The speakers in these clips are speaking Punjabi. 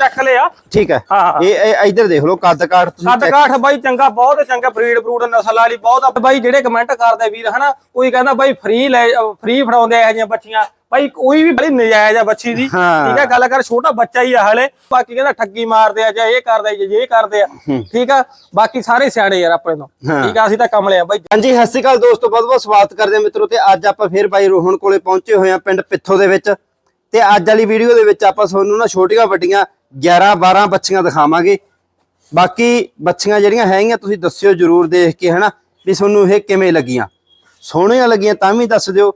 ਚੱਕ ਲਿਆ। ਠੀਕ ਹੈ। ਹਾਂ। ਇਹ ਇੱਧਰ ਦੇਖ ਲਓ ਕੱਦ ਕਾਠ ਤੁਸੀਂ ਕੱਦ ਕਾਠ ਬਾਈ ਚੰਗਾ ਬਹੁਤ ਚੰਗਾ ਬਰੀਡ ਬਰੂਡ ਨਸਲ ਵਾਲੀ ਬਹੁਤ ਆ। ਬਾਈ ਜਿਹੜੇ ਕਮੈਂਟ ਕਰਦੇ ਵੀਰ ਹਨਾ ਕੋਈ ਕਹਿੰਦਾ ਬਾਈ ਫ੍ਰੀ ਲੈ ਫ੍ਰੀ ਫੜਾਉਂਦੇ ਇਹੋ ਜਿਹੀਆਂ ਬੱਚੀਆਂ। ਬਾਈ ਕੋਈ ਵੀ ਬੜੀ ਨਜਾਇਜ਼ ਆ ਬੱਚੀ ਦੀ। ਠੀਕ ਹੈ ਗੱਲ ਕਰ ਛੋਟਾ ਬੱਚਾ ਹੀ ਆ ਹਲੇ। ਬਾਕੀ ਕਹਿੰਦਾ ਠੱਗੀ ਮਾਰਦੇ ਆ ਜਾਂ ਇਹ ਕਰਦੇ ਆ ਜਾਂ ਇਹ ਕਰਦੇ ਆ। ਠੀਕ ਆ ਬਾਕੀ ਸਾਰੇ ਸਿਆਣੇ ਯਾਰ ਆਪਣੇ ਤੋਂ। ਠੀਕ ਆ ਅਸੀਂ ਤਾਂ ਕਮਲੇ ਆ ਬਾਈ। ਹਾਂਜੀ ਸਤਿ ਸ਼੍ਰੀ ਅਕਾਲ ਦੋਸਤੋ ਬਹੁਤ ਬਹੁਤ ਸਵਾਗਤ ਕਰਦੇ ਹਾਂ ਮਿੱਤਰੋ ਤੇ ਅੱਜ ਆਪਾਂ ਫੇਰ ਬਾਈ ਰੋਹਣ ਕੋਲੇ ਪਹੁੰਚੇ ਹੋਏ ਹਾਂ ਪਿੰਡ ਪਿੱਥੋ ਦੇ ਵਿੱਚ। ਤੇ ਅੱਜ ਵਾਲੀ ਵੀਡੀਓ ਦੇ ਵਿੱਚ ਆਪਾਂ ਤੁਹਾਨੂੰ ਨਾ ਛੋਟੀਆਂ ਵੱਡੀਆਂ 11 12 ਬੱਚੀਆਂ ਦਿਖਾਵਾਂਗੇ। ਬਾਕੀ ਬੱਚੀਆਂ ਜਿਹੜੀਆਂ ਹੈਗੀਆਂ ਤੁਸੀਂ ਦੱਸਿਓ ਜਰੂਰ ਦੇਖ ਕੇ ਹਨਾ ਵੀ ਤੁਹਾਨੂੰ ਇਹ ਕਿਵੇਂ ਲੱਗੀਆਂ। ਸੋਹਣੀਆਂ ਲੱਗੀਆਂ ਤਾਂ ਵੀ ਦੱਸ ਦਿਓ।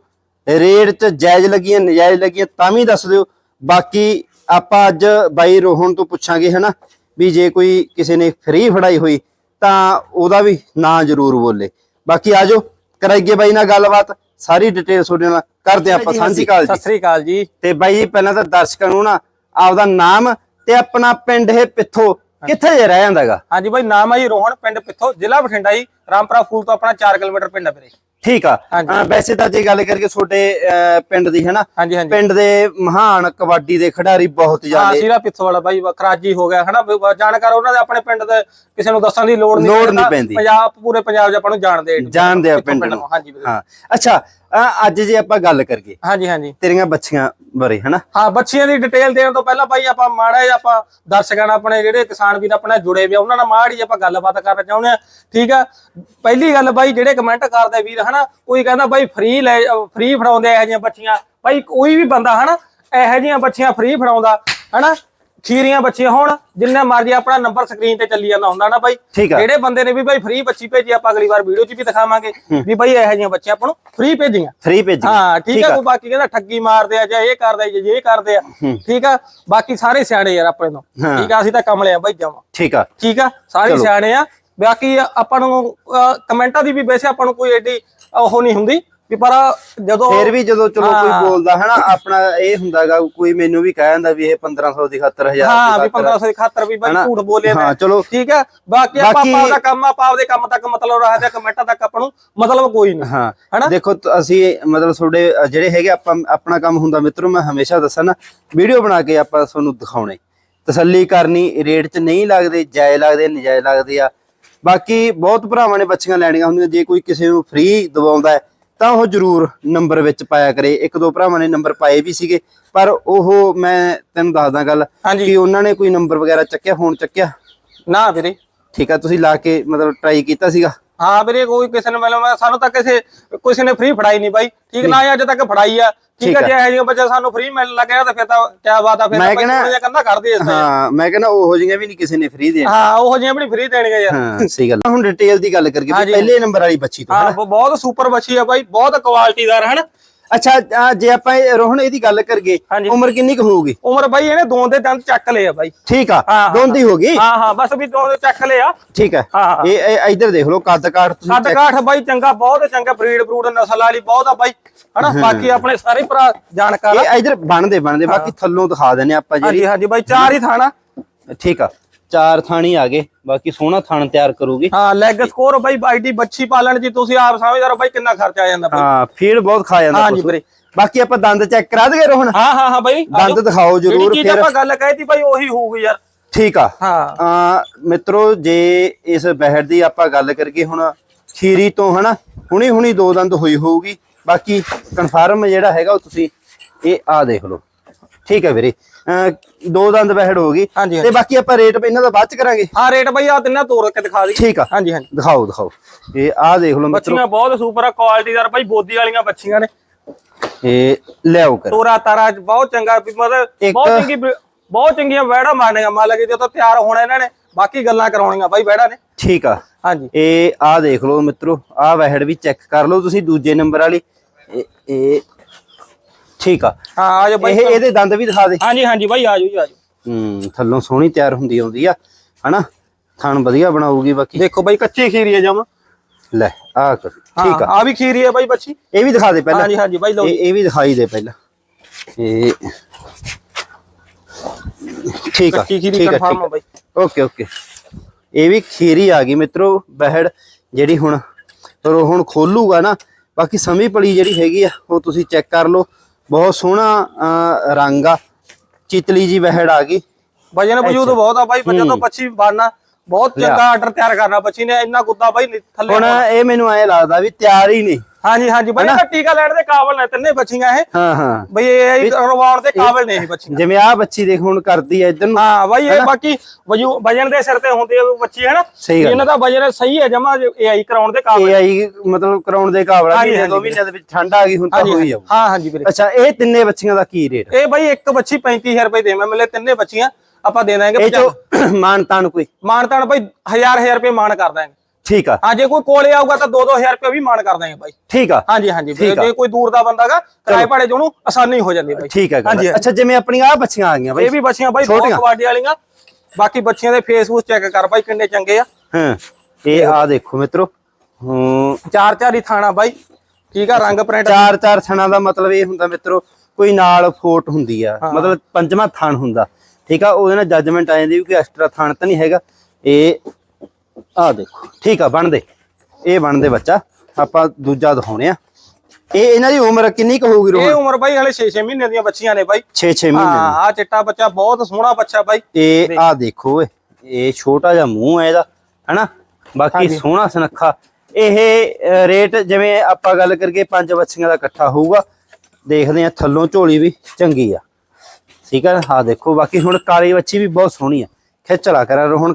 ਰੇਟ 'ਚ ਜਾਇਜ਼ ਲੱਗੀਆਂ ਨਜਾਇਜ਼ ਲੱਗੀਆਂ ਤਾਂ ਵੀ ਦੱਸ ਦਿਓ। ਬਾਕੀ ਆਪਾਂ ਅੱਜ ਬਾਈ ਰੋਹਣ ਤੋਂ ਪੁੱਛਾਂਗੇ ਹਨਾ ਵੀ ਜੇ ਕੋਈ ਕਿਸੇ ਨੇ ਫ੍ਰੀ ਫੜਾਈ ਹੋਈ ਤਾਂ ਉਹਦਾ ਵੀ ਨਾਂ ਜ਼ਰੂਰ ਬੋਲੇ। ਬਾਕੀ ਆਜੋ ਕਰਾਈਏ ਬਾਈ ਨਾਲ ਗੱਲਬਾਤ। ਸਾਰੀ ਡਿਟੇਲ ਤੁਹਾਡੇ ਨਾਲ ਕਰਦੇ ਆਪਾਂ। ਸਾਂਝੀ ਕਾਲ ਸਤਿ ਜੀ ਸ੍ਰੀ ਅਕਾਲ ਜੀ। ਤੇ ਬਾਈ ਜੀ ਪਹਿਲਾਂ ਤਾਂ ਦਰਸ਼ਕਾਂ ਨੂੰ ਨਾ ਆਪਦਾ ਨਾਮ ਤੇ ਆਪਣਾ ਪਿੰਡ ਇਹ ਪਿੱਥੋ ਕਿੱਥੇ ਜੇ ਰਹਿ ਜਾਂਦਾਗਾ? ਹਾਂਜੀ ਬਾਈ ਨਾਮ ਆ ਜੀ ਰੋਹਣ ਪਿੰਡ ਪਿੱਥੋਂ ਜ਼ਿਲ੍ਹਾ ਬਠਿੰਡਾ ਜੀ ਰਾਮਪੁਰਾ ਫੂਲ ਤੋਂ ਆਪਣਾ 4 ਕਿਲੋਮੀਟਰ ਪਿੰਡ ਆ ਵੀਰੇ। ਠੀਕ ਆ। ਵੈਸੇ ਤਾਂ ਜੇ ਗੱਲ ਕਰੀਏ ਤੁਹਾਡੇ ਪਿੰਡ ਦੀ ਹੈਨਾ? ਹਾਂਜੀ ਹਾਂਜੀ। ਪਿੰਡ ਦੇ ਮਹਾਨ ਕਬੱਡੀ ਦੇ ਖਿਡਾਰੀ ਬਹੁਤ ਹਾਂ ਜ਼ਿਆਦੇ। ਸੀਰਾ ਪਿੱਥੋਂ ਵਾਲਾ ਬਾਈ ਖਰਾਜੀ ਹੋ ਗਿਆ ਹਨਾ? ਜਾਣਕਾਰ ਉਹਨਾਂ ਦੇ ਆਪਣੇ ਪਿੰਡ ਦੇ ਕਿਸੇ ਨੂੰ ਦੱਸਣ ਦੀ ਲੋੜ ਨਹੀਂ ਲੋੜ ਪੈਂਦਾ। ਪੰਜਾਬ ਪੂਰੇ ਪੰਜਾਬ 'ਚ ਆਪਾਂ ਨੂੰ ਜਾਣਦੇ। ਜਾਣਦੇ ਆ ਪਿੰਡ ਨੂੰ। ਹਾਂਜੀ। ਹਾਂ। ਅੱਛਾ ਅੱਜ ਜੇ ਆਪਾਂ ਗੱਲ ਕਰੀਏ ਹਾਂਜੀ ਹਾਂਜੀ। ਤੇਰੀਆਂ ਬੱਚੀਆਂ ਬਾਰੇ ਹਨਾ? ਹਾਂ ਬੱਚਿਆਂ ਦੀ ਡਿਟੇਲ ਦੇਣ ਤੋਂ ਪਹਿਲਾਂ ਬਾਈ ਆਪਾਂ ਮਾੜਾ ਜਿਹਾ ਆਪਾਂ ਦਰਸ਼ਕਾਂ ਨਾਲ ਆਪਣੇ ਜਿਹੜੇ ਕਿਸਾਨ ਵੀਰ ਆਪਣੇ ਜੁੜੇ ਵੀ ਉਹਨਾਂ ਨਾਲ ਮਾੜੀ ਆਪਾਂ ਗੱਲਬਾਤ ਕਰਨਾ ਚਾਹੁੰਦੇ ਆ ਠੀਕ ਆ? ਪਹਿਲੀ ਗੱਲ ਬਾਈ ਜਿਹੜੇ ਕਮੈਂਟ ਕਰਦੇ ਵੀਰ ਹਨਾ ਕੋਈ ਕਹਿੰਦਾ ਬਾਈ ਫ੍ਰੀ ਲੈ ਫ੍ਰੀ ਫੜਾਉਂਦੇ ਇਹੋ ਜਿਹੀਆਂ ਬੱਚੀਆਂ ਬਾਈ ਕੋਈ ਵੀ ਬੰਦਾ ਹਨਾ ਇਹੋ ਜਿਹੀਆਂ ਬੱਚੀਆਂ ਫ੍ਰੀ ਫੜਾਉਂਦਾ ਹਨਾ? ਖੀਰੀਆਂ ਬੱਚੀਆਂ ਹੋਣ ਜਿੰਨੇ ਮਰਜ਼ੀ ਆਪਣਾ ਨੰਬਰ ਸਕਰੀਨ ਤੇ ਚੱਲੀ ਜਾਂਦਾ ਹੁੰਦਾ ਨਾ ਬਾਈ। ਜਿਹੜੇ ਬੰਦੇ ਨੇ ਵੀ ਬਾਈ ਫ੍ਰੀ ਬੱਚੀ ਭੇਜੀ ਆਪਾਂ ਅਗਲੀ ਵਾਰ ਵੀਡੀਓ 'ਚ ਵੀ ਦਿਖਾਵਾਂਗੇ ਵੀ ਬਾਈ ਇਹੋ ਜਿਹੀਆਂ ਬੱਚੀਆਂ ਆਪਾਂ ਨੂੰ ਫ੍ਰੀ ਭੇਜੀਆਂ। ਫ੍ਰੀ ਭੇਜੀ ਹਾਂ ਠੀਕ ਆ ਕੋਈ ਬਾਕੀ ਕਹਿੰਦਾ ਠੱਗੀ ਮਾਰਦੇ ਆ ਜਾਂ ਇਹ ਕਰਦੇ ਆ ਜਾਂ ਇਹ ਕਰਦੇ ਆ। ਠੀਕ ਆ ਬਾਕੀ ਸਾਰੇ ਸਿਆਣੇ ਯਾਰ ਆਪਣੇ ਤੋਂ। ਠੀਕ ਆ ਅਸੀਂ ਤਾਂ ਕਮਲੇ ਆ ਬਾਈ ਜਾਵਾਂ ਠੀਕ ਆ। ਠੀਕ ਆ ਸਾਰੇ। ਸਿਆਣੇ ਆ। ਬਾਕੀ ਆਪਾਂ ਨੂੰ ਕਮੈਂਟਾਂ ਦੀ ਵੀ ਵੈਸੇ ਆਪਾਂ ਨੂੰ ਕੋਈ ਐਡੀ ਉਹ ਨਹੀਂ ਹੁੰਦੀ। ਵੀ ਪਰ ਜਦੋਂ ਫੇਰ ਵੀ ਜਦੋਂ ਚਲੋ ਕੋਈ ਹਾਂ। ਬੋਲਦਾ ਹਨਾ ਆਪਣਾ ਇਹ ਹੁੰਦਾਗਾ ਕੋਈ ਮੈਨੂੰ ਵੀ ਕਹਿ ਜਾਂਦਾ ਵੀ ਇਹ 1500 ਦੀ ਖਾਤਰ 1000 ਹਾਂ ਵੀ ਦੀ ਖਾਤਰ 1500 ਦੀ ਖਾਤਰ ਵੀ ਬਾਈ? ਝੂਠ ਬੋਲੇ ਹਾਂ, ਨੇ। ਚਲੋ। ਠੀਕ ਆ ਬਾਕੀ ਆਪਾਂ ਆਪਾਂ ਦਾ ਕੰਮ ਆਪਾਂ ਆਪਦੇ ਕੰਮ ਤੱਕ ਮਤਲਬ ਰੱਖਦੇ ਕਮੈਂਟਾਂ ਤੱਕ ਆਪਾਂ ਨੂੰ ਮਤਲਬ ਕੋਈ ਨਹੀਂ ਹਾਂ ਹਨਾ? ਦੇਖੋ ਅਸੀਂ ਮਤਲਬ ਤੁਹਾਡੇ ਜਿਹੜੇ ਹੈਗੇ ਆਪਾਂ ਆਪਣਾ ਕੰਮ ਹੁੰਦਾ ਮਿੱਤਰੋ ਮੈਂ ਹਮੇਸ਼ਾ ਦੱਸਾਂ ਨਾ ਵੀਡੀਓ ਬਣਾ ਕੇ ਆਪਾਂ ਤੁਹਾਨੂੰ ਦਿਖਾਉਣੇ ਤਸੱਲੀ ਕਰਨੀ ਰੇਟ 'ਚ ਨਹੀਂ ਲੱਗਦੇ ਜਾਇਜ਼ ਲੱਗਦੇ ਨਜਾਇਜ਼ ਲੱਗਦੇ ਆ ਬਾਕੀ ਬਹੁਤ ਭਰਾਵਾਂ ਨੇ ਬੱਚੀਆਂ ਲੈਣੀਆਂ ਹੁੰਦੀਆਂ ਜੇ ਕੋਈ ਕਿਸੇ ਨੂੰ ਫ੍ਰੀ ਦਵਾਉਂਦਾ ਹੈ ਤਾਂ ਉਹ ਜ਼ਰੂਰ ਨੰਬਰ ਵਿੱਚ ਪਾਇਆ ਕਰੇ। ਇੱਕ ਦੋ ਭਰਾਵਾਂ ਨੇ ਨੰਬਰ ਪਾਏ ਵੀ ਸੀਗੇ ਪਰ ਉਹ ਮੈਂ ਤੈਨੂੰ ਦੱਸਦਾ ਗੱਲ। ਕਿ ਉਹਨਾਂ ਨੇ ਕੋਈ ਨੰਬਰ ਵਗੈਰਾ ਚੱਕਿਆ ਫੋਨ ਚੱਕਿਆ? ਨਾ ਵੀਰੇ। ਠੀਕ ਆ ਤੁਸੀਂ ਲਾ ਕੇ ਮਤਲਬ ਟਰਾਈ ਕੀਤਾ ਸੀਗਾ? ਹਾਂ ਵੀਰੇ ਕੋਈ ਕਿਸੇ ਨੇ ਮਤਲਬ ਸਾਨੂੰ ਤਾਂ ਕਿਸੇ ਕਿਸੇ ਨੇ ਫ੍ਰੀ ਫੜਾਈ ਨਹੀਂ ਬਾਈ। ਠੀਕ ਨਾ ਅੱਜ ਤੱਕ ਫੜਾਈ ਆ। ਠੀਕ ਹੈ ਆ। ਜੇ ਇਹ ਜਿਹੀਆਂ ਬੱਚਾ ਸਾਨੂੰ ਫ੍ਰੀ ਮਿਲਣ ਲੱਗਿਆ ਤਾਂ ਫਿਰ ਤਾਂ ਕਿਆ ਬਾਤ ਆ ਫਿਰ ਮੈਂ ਜਿਹਾ ਕੰਧਾ ਕੱਢਦੇ ਇਸ ਹਾਂ ਮੈਂ ਕਹਿੰਦਾ ਉਹੋ ਜਿਹੀਆਂ ਵੀ ਨਹੀਂ ਕਿਸੇ ਨੇ ਫ੍ਰੀ ਦੇ ਹਾਂ ਉਹ ਜਿਹੀਆਂ ਵੀ ਫ੍ਰੀ ਦੇਣਗੇ ਯਾਰ। ਹਾਂ ਸਹੀ ਗੱਲ। ਹੁਣ ਡਿਟੇਲ ਦੀ ਗੱਲ ਹਾਂਜੀ। ਪਹਿਲੇ ਨੰਬਰ ਵਾਲੀ ਬੱਚੀ ਤੋਂ ਹਾਂ ਬਹੁਤ ਸੁਪਰ ਬੱਚੀ ਆ ਬਾਈ ਬਹੁਤ ਕੁਆਲਿਟੀਦਾਰ ਹਨ। ਅੱਛਾ ਆ ਜੇ ਆਪਾਂ ਰੋਹਣ ਇਹਦੀ ਗੱਲ ਹਾਂਜੀ। ਉਮਰ ਕਿੰਨੀ ਕੁ ਹੋਊਗੀ? ਉਮਰ ਬਾਈ ਇਹਨੇ ਦੋ ਦੇ ਦੰਦ ਚੱਕ ਲਏ ਆ ਬਾਈ। ਠੀਕ ਆ ਦੋਂਦੀ ਹੋ ਗਈ ਹਾਂ ਹਾਂ ਬਸ ਵੀ ਦੋ ਦੇ ਚੱਕ ਲਏ ਆ। ਠੀਕ ਹੈ ਹਾਂ। ਇਹ ਇੱਧਰ ਦੇਖ ਲਓ ਕੱਦ ਕਾਠ ਕੱਦ ਕਾਠ ਬਾਈ ਚੰਗਾ ਬਹੁਤ ਚੰਗਾ ਬਰੀਡ ਬਰੂਡ ਨਸਲ ਵਾਲੀ ਬਹੁਤ ਆ ਬਾਈ। ਹਨਾ ਬਾਕੀ ਆਪਣੇ ਸਾਰੇ ਭਰਾ ਜਾਣਕਾਰ ਆ। ਇਹ ਇੱਧਰ ਬਣਦੇ ਬਣਦੇ ਬਾਕੀ ਥੱਲੋਂ ਦਿਖਾ ਦਿੰਨੇ ਆਪਾਂ ਜਿਹੜੀ। ਹਾਂਜੀ ਹਾਂਜੀ ਬਾਈ ਚਾਰ ਹੀ ਥਾਣਾ। ਠੀਕ ਆ। ਚਾਰ ਥਾਣੀ ਆ ਗਏ ਬਾਕੀ ਸੋਹਣਾ ਥਣ ਤਿਆਰ ਕਰੂਗੀ। ਹਾਂ ਲੈਗ ਸਕੋਰ ਬਾਈ ਬਾਈਡੀ ਬੱਚੀ ਪਾਲਣ ਜੀ ਤੁਸੀਂ ਆਪ ਸਮਝਦੇ ਰਹੋ ਬਾਈ ਕਿੰਨਾ ਖਰਚਾ ਆ ਜਾਂਦਾ ਬਾਈ। ਹਾਂ ਫੀਡ ਬਹੁਤ ਖਾ ਜਾਂਦਾ ਹਾਂਜੀ ਪਸ਼ੂ। ਵੀਰੇ। ਬਾਕੀ ਆਪਾਂ ਦੰਦ ਚੈੱਕ ਕਰਾ ਦਈਏ ਰੋਹਣ ਹਾਂ ਹਾਂ ਹਾਂ ਬਾਈ। ਦੰਦ ਦਿਖਾਓ ਜਰੂਰ ਫਿਰ ਆਪਾਂ ਗੱਲ ਕਹਿਤੀ ਬਾਈ ਉਹੀ ਹੋਊਗੀ ਯਾਰ। ਠੀਕ ਆ। ਹਾਂ। ਆ ਮਿੱਤਰੋ ਜੇ ਇਸ ਬਹਿਰ ਦੀ ਆਪਾਂ ਗੱਲ ਕਰੀਏ ਹੁਣ ਖੀਰੀ ਤੋਂ ਹਨਾ ਹੁਣੀ ਹੁਣੀ ਦੋ ਦੰਦ ਹੋਈ ਹੋਊਗੀ। ਬਾਕੀ ਕਨਫਰਮ ਜਿਹੜਾ ਹੈਗਾ ਉਹ ਤੁਸੀਂ ਇਹ ਆ ਦੇਖ ਲਓ। ਠੀਕ ਹੈ ਵੀਰੇ। ਦੋ ਦੰਦ ਬਹਿੜ ਹੋ ਗਈ। ਤੇ ਬਾਕੀ ਆਪਾਂ ਰੇਟ ਇਹਨਾਂ ਦਾ ਬਾਅਦ ਚ ਕਰਾਂਗੇ। ਹਾਂ ਰੇਟ ਬਾਈ ਆ ਤਿੰਨਾਂ ਤੋੜ ਕੇ ਦਿਖਾ ਦੀ ਠੀਕ ਆ। ਹਾਂਜੀ ਹਾਂਜੀ। ਦਿਖਾਓ ਦਿਖਾਓ। ਇਹ ਆ ਦੇਖ ਲਓ ਮਿੱਤਰੋ। ਬੱਚੀਆਂ ਬਹੁਤ ਸੁਪਰ ਆ ਕੁਆਲਿਟੀਦਾਰ ਬਾਈ ਬੋਦੀ ਵਾਲੀਆਂ ਬੱਚੀਆਂ ਨੇ। ਇਹ ਲਿਆਓ ਕਰ ਤੋਰਾ ਤਾਰਾ ਬਹੁਤ ਚੰਗਾ ਮਤਲਬ ਬਹੁਤ ਚੰਗੀ ਬਹੁਤ ਚੰਗੀਆਂ ਵੈੜਾ ਮਾਰਨੀਆਂ। ਮੰਨ ਲਗੇ ਜਦੋਂ ਤਿਆਰ ਹੋਣਾ ਇਹਨਾਂ ਨੇ ਬਾਕੀ ਗੱਲਾਂ ਕਰਾਉਣੀਆਂ ਬਾਈ ਵੈੜਾ ਨੇ। ਠੀਕ ਆ। ਹਾਂਜੀ। ਇਹ ਆ ਦੇਖ ਲਓ ਮਿੱਤਰੋ। ਆ ਵਹਿੜ ਵੀ ਚੈੱਕ ਕਰ ਲਓ ਤੁਸੀਂ ਦੂਜੇ ਨੰਬਰ ਵਾਲੀ। ਇਹ ਠੀਕ ਆ। ਹਾਂ ਆ ਜਾਓ ਬਾਈ ਇਹ ਇਹਦੇ ਦੰਦ ਵੀ ਦਿਖਾ ਦੇ। ਹਾਂਜੀ ਹਾਂਜੀ ਬਾਈ ਆ ਜਾਓ ਜੀ ਆ ਜਾਓ। ਹੂੰ ਥੱਲੋਂ ਸੋਹਣੀ ਤਿਆਰ ਹੁੰਦੀ ਆਉਂਦੀ ਆ ਹਨਾ? ਥਣ ਵਧੀਆ ਬਣਾਉਗੀ ਬਾਕੀ। ਦੇਖੋ ਬਾਈ ਕੱਚੀ ਖੀਰੀ ਹੈ ਜਮ। ਲੈ ਆ ਕਰ ਠੀਕ ਆ। ਆ ਵੀ ਖੀਰੀ ਹੈ ਬਾਈ ਬੱਚੀ। ਇਹ ਵੀ ਦਿਖਾ ਦੇ ਪਹਿਲਾਂ। ਹਾਂਜੀ ਹਾਂਜੀ ਬਾਈ ਲਓ ਇਹ ਵੀ ਦਿਖਾਈ ਦੇ ਪਹਿਲਾਂ। ਇਹ ਠੀਕ ਆ ਕੱਚੀ ਖੀਰੀ ਠੀਕ ਆ, confirm ਠੀਕ ਆ ਬਾਈ। Okay okay. ਇਹ ਵੀ ਖੀਰੀ ਆ ਗਈ ਮਿੱਤਰੋ ਬਹਿੜ ਜਿਹੜੀ ਹੁਣ ਰੋ ਹੁਣ ਖੋਲੂਗਾ ਨਾ ਬਾਕੀ ਸਮੀ ਪਲੀ ਜਿਹੜੀ ਹੈਗੀ ਆ ਉਹ ਤੁਸੀਂ ਚੈੱਕ ਕਰ ਲਓ। ਬਹੁਤ ਸੋਹਣਾ ਰੰਗ ਆ। ਚਿਤਲੀ ਜੀ ਬਹਿੜ ਆ ਗਈ। ਵਜਨ ਵਜੂਦ ਬਹੁਤ ਆ ਬਾਈ ਬੱਚਾ ਤੋਂ ਬੱਚੀ ਬਣਨਾ। ਬਹੁਤ ਚੰਗਾ ਆਰਡਰ ਤਿਆਰ ਕਰਨਾ ਬੱਚੀ ਨੇ ਇੰਨਾ ਗੁੱਦਾ ਬਾਈ ਥੱਲੇ ਹੁਣ ਇਹ ਮੈਨੂੰ ਐ ਲੱਗਦਾ ਵੀ ਤਿਆਰ ਹੀ ਨਹੀਂ। ਹਾਂਜੀ ਹਾਂਜੀ। ਬਾਈ ਇਹਦਾ ਟੀਕਾ ਲੈਣ ਦੇ ਕਾਬਲ ਨੇ ਤਿੰਨੇ ਬੱਚੀਆਂ ਇਹ। ਹਾਂ ਹਾਂ। ਬਈ ਇਹ ਰਵਾਉਣ ਦੇ ਕਾਬਲ ਨੇ ਇਹ ਬੱਚੀਆਂ। ਜਿਵੇਂ ਆ ਬੱਚੀ ਦੇਖ ਹੁਣ ਕਰਦੀ ਐ ਇਧਰ ਨੂੰ। ਹਾਂ ਬਾਈ ਇਹ ਬਾਕੀ ਵਜੂ ਵਜਨ ਦੇ ਸਿਰ ਤੇ ਹੁੰਦੀ ਹੈ ਬੱਚੀ ਹੈ ਨਾ। ਇਹਨਾਂ ਦਾ ਵਜਨ ਸਹੀ ਹੈ ਜਮਾ ਏਆਈ ਕਰਾਉਣ ਦੇ ਕਾਬਲ। ਇਹ ਆਈ ਮਤਲਬ ਕਰਾਉਣ ਦੇ ਕਾਬਲਾ ਹਾਂਜੀ, ਵੀ ਦੋ ਹਾਂਜੀ। ਮਹੀਨਿਆਂ ਦੇ ਵਿੱਚ ਠੰਡ ਆ ਗਈ ਹੁਣ ਤਾਂ ਹੋਈ ਜਾਊ। ਹਾਂ ਹਾਂਜੀ ਵੀਰੇ ਅੱਛਾ ਇਹ ਤਿੰਨੇ ਬੱਚੀਆਂ ਦਾ ਕੀ ਰੇਟ? ਇਹ ਬਾਈ ਇੱਕ ਬੱਚੀ 35000 ਰੁਪਏ ਦੇ ਮੈਂ ਮਿਲੇ ਤਿੰਨੇ ਬੱਚੀਆਂ ਆਪਾਂ ਦੇ ਦਾਂਗੇ ਇਹ ਚੋ ਮਾਨ ਤਾਨ ਕੋਈ। ਮਾਨ ਤਾਨ ਬਾਈ 1000 1000 ਰੁਪਏ ਮਾਨ ਕਰ ਦਾਂਗੇ। ਠੀਕ ਆ। ਹਾਂ ਜੇ ਕੋਈ ਕੋਲੇ ਆਊਗਾ ਤਾਂ 2-2000 ਰੁਪਏ ਵੀ ਮਾਨ ਕਰ ਦਾਂਗੇ ਬਾਈ। ਠੀਕ ਆ। ਹਾਂਜੀ ਹਾਂਜੀ। ਜੇ ਕੋਈ ਦੂਰ ਦਾ ਬੰਦਾਗਾ ਕਿਰਾਏ ਭਾੜੇ ਉਹਨੂੰ ਆਸਾਨੀ ਹੋ ਜਾਂਦੀ ਬਾਈ। ਠੀਕ ਆ ਅੱਛਾ ਜਿਵੇਂ ਆਪਣੀਆਂ ਆ ਬੱਚੀਆਂ ਆ ਗਈਆਂ ਬਾਈ। ਇਹ ਵੀ ਬੱਚੀਆਂ ਬਾਈ ਬਹੁਤ। ਕੁਆਲਿਟੀ ਵਾਲੀਆਂ। ਬਾਕੀ ਬੱਚੀਆਂ ਦੇ ਫੇਸਬੁੱਕ ਚੈੱਕ ਕਰ ਬਾਈ ਕਿੰਨੇ ਚੰਗੇ ਆ। ਹਾਂ ਇਹ ਆ ਦੇਖੋ ਮਿੱਤਰੋ। ਹੂੰ। ਚਾਰ ਚਾਰ ਹੀ ਥਾਣਾ ਬਾਈ। ਠੀਕ ਆ ਰੰਗ ਪ੍ਰਿੰਟ ਚਾਰ ਚਾਰ ਥਣਾ ਦਾ ਮਤਲਬ ਇਹ ਹੁੰਦਾ ਮਿੱਤਰੋ ਕੋਈ ਨਾਲ ਫੋਟ ਹੁੰਦੀ ਆ। ਮਤਲਬ ਪੰਜਵਾਂ ਥਣ ਹੁੰਦਾ। ਠੀਕ ਆ ਉਹਦੇ ਨਾਲ ਜੱਜਮੈਂਟ ਆ ਜਾਂਦੀ ਕੋਈ ਐਕਸਟਰਾ ਥਣ ਤਾਂ ਨਹੀਂ ਹੈਗਾ। ਇਹ ਆ ਦੇਖੋ ਠੀਕ ਆ ਬਣਦੇ। ਇਹ ਬਣਦੇ ਬੱਚਾ ਆਪਾਂ ਦੂਜਾ ਦਿਖਾਉਣੇ ਆ। ਇਹ ਇਹਨਾਂ ਦੀ ਉਮਰ ਕਿੰਨੀ ਕੁ ਹੋਊਗੀ ਇਹ ਰੋਹਨ ਉਮਰ ਬਾਈ ਹਲੇ 6-6 ਮਹੀਨੇ ਦੀਆਂ ਬੱਚੀਆਂ ਨੇ ਬਾਈ। 6-6 ਮਹੀਨੇ ਹਾਂ ਆ ਚਿੱਟਾ ਬੱਚਾ ਬਹੁਤ ਸੋਹਣਾ ਬੱਚਾ ਬਾਈ। ਦੀ। ਇਹ ਆ ਦੇਖੋ ਇਹ ਛੋਟਾ ਜਿਹਾ ਮੂੰਹ ਹੈ ਇਹਦਾ ਹੈਨਾ? ਬਾਕੀ ਸੋਹਣਾ ਸੁਨੱਖਾ। ਇਹ ਅ, ਰੇਟ ਜਿਵੇਂ ਆਪਾਂ ਗੱਲ ਕਰੀਏ ਪੰਜ ਬੱਚੀਆਂ ਦਾ ਇਕੱਠਾ ਹੋਊਗਾ। ਦੇਖਦੇ ਆ ਥੱਲੋਂ ਝੋਲੀ ਵੀ ਚੰਗੀ ਆ। ਠੀਕ ਆ ਆ ਦੇਖੋ ਬਾਕੀ ਹੁਣ ਕਾਲੀ ਬੱਚੀ ਵੀ ਬਹੁਤ ਸੋਹਣੀ ਆ। ਖਿੱਚਲਾ ਕਰਾਂ ਹੁਣ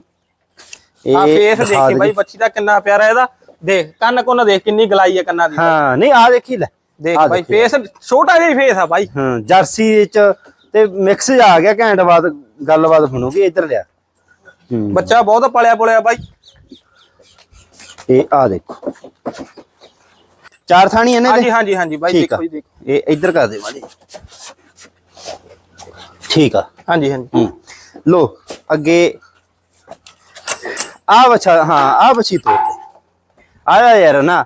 ਆ ਫੇਸ ਦਿਖਾ ਬਾਈ ਬੱਚੀ ਦਾ ਕਿੰਨਾ ਪਿਆਰਾ ਇਹਦਾ। ਦੇਖ ਕੰਨ ਕੋਨਾ ਦੇਖ ਕਿੰਨੀ ਗਲਾਈ ਹੈ ਕੰਨਾਂ ਦੀ। ਹਾਂ ਨਹੀਂ ਆ ਦੇਖੀ ਲੈ। ਦੇਖ ਬਾਈ। ਫੇਸ ਛੋਟਾ ਜਿਹਾ ਫੇਸ ਆ ਬਾਈ। ਹਾਂ ਜਰਸੀ ਚ ਤੇ ਮਿਕਸ ਆ ਗਿਆ ਘੈਂਟ ਬਾਤ ਗੱਲਬਾਤ ਬਣੂਗੀ ਇੱਧਰ ਲਿਆ। ਬੱਚਾ ਬਹੁਤ ਪਲਿਆ ਪੁਲਿਆ ਬਾਈ। ਇਹ ਆ ਦੇਖੋ। ਚਾਰ ਥਾਣੀ ਇਹਨੇ ਹਾਂਜੀ ਹਾਂਜੀ ਹਾਂਜੀ ਬਾਈ ਦੇਖੋ ਜੀ ਦੇਖੋ। ਇਹ ਇੱਧਰ ਕਰ ਦੇ ਵਾਲੀ ਠੀਕ ਆ। ਹਾਂਜੀ ਹਾਂਜੀ। ਲੋ ਅੱਗੇ ਆ ਬੱਚਾ ਹਾਂ ਆ ਬੱਚੀ ਤੋੜ ਦੇ ਆਇਆ ਯਾਰ ਨਾ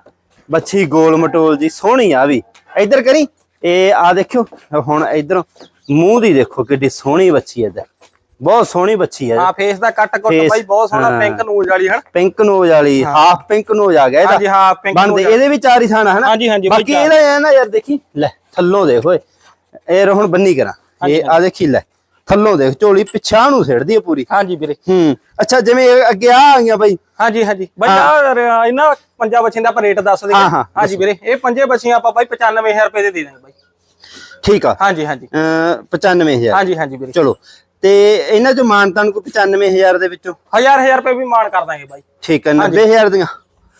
ਬੱਚੀ ਗੋਲ ਮਟੋਲ ਜੀ ਸੋਹਣੀ ਆ ਵੀ। ਇੱਧਰ ਕਰੀ ਇਹ ਆ ਦੇਖਿਓ ਹੁਣ ਇੱਧਰੋਂ ਮੂੰਹ ਦੀ ਦੇਖੋ ਕਿੱਡੀ ਸੋਹਣੀ ਬੱਚੀ ਹੈ ਇੱਧਰ। ਬਹੁਤ ਸੋਹਣੀ ਬੱਚੀ ਹੈ ਆ ਫੇਸ ਦਾ ਕੱਟ ਕੁੱਟ ਬਾਈ ਬਹੁਤ ਸੋਹਣਾ ਹਾਂ। ਪਿੰਕ ਨੂਜ ਵਾਲੀ ਹਨ? ਪਿੰਕ ਨੋਜ਼ ਵਾਲੀ ਹਾਫ ਪਿੰਕ ਨੋਜ਼ ਆ ਗਿਆ ਇਹਦਾ। ਹਾਂਜੀ ਹਾਂ ਪਿੰਕ ਬਣਦੇ ਇਹਦੇ ਵੀ ਚਾਰ ਹੀ ਥਾਣਾ ਹਨਾ? ਹਾਂਜੀ, ਹਾਂਜੀ, ਬਾਕੀ। ਇਹਦਾ ਐ ਨਾ ਯਾਰ ਦੇਖੀ ਲੈ ਥੱਲੋਂ ਦੇਖ ਓਏ। ਇਹ ਹੁਣ ਬੰਨੀ ਕਰਾਂ। ਇਹ ਆ ਦੇਖੀ ਲੈ। ਥੱਲੋਂ ਦੇਖ ਝੋਲੀ ਪਿਛਾਂ ਨੂੰ ਛੇੜਦੀ ਹੈ ਪੂਰੀ। ਹਾਂਜੀ ਵੀਰੇ। ਹੂੰ। ਅੱਛਾ ਜਿਵੇਂ ਇਹ ਅੱਗੇ ਆ ਆ ਗਈਆਂ ਬਾਈ। ਹਾਂਜੀ ਹਾਂਜੀ। ਬਾਈ ਆ ਇਹਨਾਂ ਪੰਜਾਂ ਬੱਚਿਆਂ ਦਾ ਆਪਾਂ ਰੇਟ ਦੱਸ ਹਾਂ, ਹਾਂ, ਹਾਂਜੀ ਵੀਰੇ ਇਹ ਪੰਜੇ ਬੱਚੀਆਂ ਆਪਾਂ ਬਾਈ 95000 ਰੁਪਏ ਦੇ ਦੇ ਦਾਂਗੇ ਬਾਈ। ਠੀਕ ਆ। ਹਾਂਜੀ ਹਾਂਜੀ। ਅਮ 95000 ਹਾਂਜੀ ਹਾਂਜੀ ਵੀਰੇ। ਚਲੋ ਤੇ ਇਹਨਾਂ ਚੋਂ ਮਾਨਤਾਨ ਕੋ 95000 ਦੇ ਵਿੱਚੋਂ? ਹਜ਼ਾਰ ਹਜ਼ਾਰ ਰੁਪਏ ਵੀ ਮਾਨ ਕਰ ਦਾਂਗੇ ਬਾਈ। ਠੀਕ ਆ 90000 ਦੀਆਂ?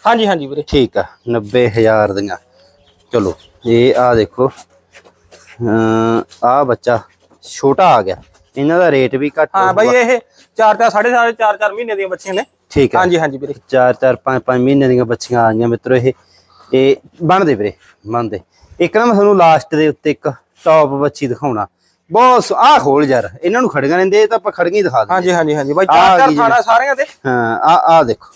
ਹਾਂਜੀ ਹਾਂਜੀ ਵੀਰੇ। ਠੀਕ ਆ 90000 ਦੀਆਂ। ਚਲੋ ਇਹ ਆ ਦੇਖੋ। ਆ ਬੱਚਾ ਛੋਟਾ ਆ ਗਿਆ। ਇਹਨਾਂ ਦਾ ਰੇਟ ਵੀ ਘੱਟ ਹਾਂ ਬਾਈ। ਇਹ 4 4 4.5 4 4 ਮਹੀਨੇ ਦੀਆਂ ਬੱਚੀਆਂ ਨੇ। ਠੀਕ ਆ ਹਾਂਜੀ ਹਾਂਜੀ ਵੀਰੇ। ਚਾਰ ਚਾਰ ਪੰਜ ਪੰਜ ਮਹੀਨੇ ਦੀਆਂ ਬੱਚੀਆਂ ਆ ਗਈਆਂ ਮਿੱਤਰੋ ਇਹ। ਇਹ ਬਣਦੇ ਵੀਰੇ ਬਣਦੇ। ਇੱਕ ਨਾ ਮੈਂ ਤੁਹਾਨੂੰ ਲਾਸਟ ਦੇ ਉੱਤੇ ਇੱਕ ਟੌਪ ਬੱਚੀ ਦਿਖਾਉਣਾ। ਬਹੁਤ ਆ ਖੋਲ ਯਾਰ ਇਹਨਾਂ ਨੂੰ ਖੜੀਆਂ ਰਹਿੰਦੇ ਇਹ ਤਾਂ ਆਪਾਂ ਖੜੀਆਂ ਹੀ ਦਿਖਾ ਦਿੰਦੇ। ਹਾਂਜੀ ਹਾਂਜੀ ਹਾਂਜੀ। ਬਾਈ ਚਾਰ ਚਾਰ ਥਾਣਾ ਸਾਰਿਆਂ ਦੇ। ਹਾਂ ਆ ਆ ਦੇਖੋ।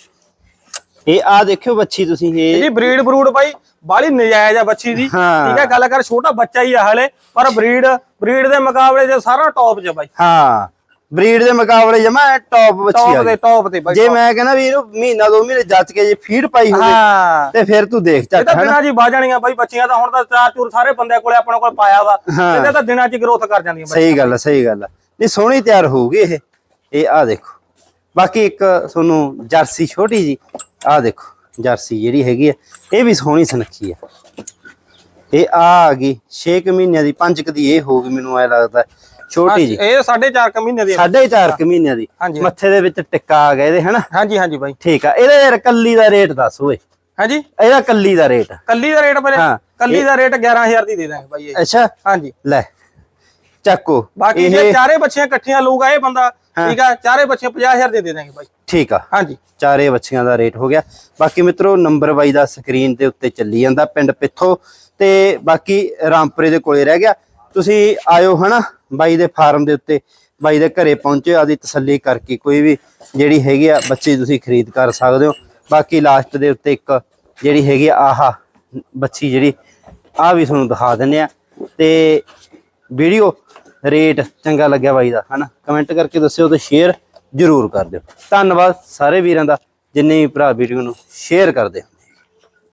ਇਹ ਆ ਦੇਖਿਓ ਬੱਚੀ ਤੁਸੀਂ ਇਹ ਇਹਦੀ ਬਰੀਡ ਬਰੂਡ ਬਾਈ ਬਾਲੀ ਨਜਾਇਜ਼ ਆ ਬੱਚੀ ਦੀ। ਠੀਕ ਹੈ ਗੱਲ ਕਰ ਛੋਟਾ ਬੱਚਾ ਹੀ ਆ ਹਲੇ ਪਰ ਬਰੀਡ ਬਰੀਡ ਦੇ ਮੁਕਾਬਲੇ 'ਚ ਸਾਰਾ ਟੌਪ 'ਚ ਬਾਈ। ਹਾਂ ਬਰੀਡ ਦੇ ਮੁਕਾਬਲੇ ਜਮਾ ਟੌਪ ਬੱਚੀ ਆ ਟੌਪ ਤੇ ਟੌਪ ਤੇ ਬਾਈ ਜੇ ਮੈਂ ਕਹਿੰਦਾ ਵੀ ਇਹਨੂੰ ਮਹੀਨਾ ਦੋ ਮਹੀਨੇ ਜੱਜ ਕੇ ਜੇ ਫੀਡ ਪਾਈ ਹੋਵੇ ਤੇ ਫਿਰ ਤੂੰ ਦੇਖ ਇਹ ਚੱਕ ਤਾਂ ਹਨਾ? ਦਿਨਾਂ ਹੀ ਬਾਹ ਜਾਣੀਆਂ ਬਾਈ ਬੱਚੀਆਂ ਤਾਂ ਹੁਣ ਤਾਂ ਚਾਰ ਚੂਰ ਸਾਰੇ ਬੰਦਿਆਂ ਕੋਲੇ ਆਪਣੇ ਕੋਲ ਪਾਇਆ ਵਾ। ਇਹਦੇ ਤਾਂ ਦਿਨਾਂ 'ਚ ਗਰੋਥ ਕਰ ਜਾਂਦੀਆਂ ਬਾਈ ਸਹੀ ਗੱਲ ਸਹੀ ਗੱਲ ਨਹੀਂ ਸੋਹਣੀ ਤਿਆਰ ਹੋਊਗੀ ਇਹ। ਇਹ ਆ ਦੇਖੋ। ਬਾਕੀ ਇੱਕ ਤੁਹਾਨੂੰ ਜਰਸੀ ਛੋਟੀ ਜੀ ਆ ਦੇਖੋ। ਜਰਸੀ ਜਿਹੜੀ ਹੈਗੀ ਆ ਇਹ ਵੀ ਸੋਹਣੀ ਸੁਨੱਖੀ ਆ। ਇਹ ਆ ਆ ਗਈ 6 ਮਹੀਨਿਆਂ ਦੀ 5 ਕ ਦੀ ਇਹ ਹੋਊਗੀ ਮੈਨੂੰ ਐ ਲੱਗਦਾ। ਛੋਟੀ ਜੀ ਇਹ 4.5 ਕੁ ਮਹੀਨੇ ਦੀ ਆ। ਸਾਢੇ ਚਾਰ ਕੁ ਮਹੀਨਿਆਂ ਦੀ। ਮੱਥੇ ਦੇ ਵਿੱਚ ਟਿੱਕਾ ਆ ਗਿਆ ਇਹਦੇ ਹਨਾ? ਹਾਂਜੀ ਹਾਂਜੀ ਬਾਈ। ਠੀਕ ਆ। ਇਹਦਾ ਯਾਰ ਕੱਲੀ ਦਾ ਰੇਟ ਦੱਸ ਓਏ। ਹਾਂਜੀ? ਇਹਦਾ ਕੱਲੀ ਦਾ ਰੇਟ। ਕੱਲੀ ਦਾ ਰੇਟ ਬਾਰੇ। ਕੱਲੀ ਦਾ ਰੇਟ 11000 ਦੀ ਦੇ ਦਾਂਗੇ ਬਾਈ ਅੱਛਾ। ਹਾਂਜੀ। ਲੈ ਚੱਕੋ। ਬਾਕੀ ਜੇ ਚਾਰੇ ਬੱਚੀਆਂ ਇਕੱਠੀਆਂ ਲਊਗਾ ਇਹ ਬੰਦਾ ਠੀਕ ਆ? ਚਾਰੇ ਬੱਚੀਆਂ 50000 ਦੇ ਦੇ ਦਾਂਗੇ ਬਾਈ। ਠੀਕ ਆ। ਹਾਂਜੀ। ਚਾਰੇ ਬੱਚੀਆਂ ਦਾ ਰੇਟ ਹੋ ਗਿਆ। ਬਾਕੀ ਮਿੱਤਰੋ ਨੰਬਰ ਬਾਈ ਦਾ ਸਕਰੀਨ ਦੇ ਉੱਤੇ ਚੱਲੀ ਜਾਂਦਾ ਪਿੰਡ ਪਿੱਥੋ ਤੇ ਬਾਕੀ ਰਾਮਪੁਰੇ ਦੇ ਕੋਲੇ ਰਹਿ ਗਿਆ। ਤੁਸੀਂ ਆਇਓ ਹਨਾ ਬਾਈ ਦੇ ਫਾਰਮ ਦੇ ਉੱਤੇ ਬਾਈ ਦੇ ਘਰੇ ਪਹੁੰਚੇ ਆਦੀ ਤਸੱਲੀ ਕਰਕੇ ਕੋਈ ਵੀ ਜਿਹੜੀ ਹੈਗੀ ਆ ਬੱਚੀ ਤੁਸੀਂ ਖਰੀਦ ਕਰ ਸਕਦੇ ਹੋ। ਬਾਕੀ ਲਾਸਟ ਦੇ ਉੱਤੇ ਇੱਕ ਜਿਹੜੀ ਹੈਗੀ ਆਹਾ ਬੱਚੀ ਜਿਹੜੀ ਆ ਵੀ ਤੁਹਾਨੂੰ ਦਿਖਾ ਦਿੰਨੇ ਆ। ਤੇ ਵੀਡੀਓ ਰੇਟ ਚੰਗਾ ਲੱਗਿਆ ਬਾਈ ਦਾ, ਹਨਾ? ਕਮੈਂਟ ਕਰਕੇ ਦੱਸਿਓ ਤੇ ਸ਼ੇਅਰ ਜ਼ਰੂਰ ਕਰ ਦਿਓ। ਧੰਨਵਾਦ ਸਾਰੇ ਵੀਰਾਂ ਦਾ, ਜਿੰਨੇ ਵੀ ਭਰਾ ਵੀਡੀਓ ਨੂੰ ਸ਼ੇਅਰ ਕਰਦੇ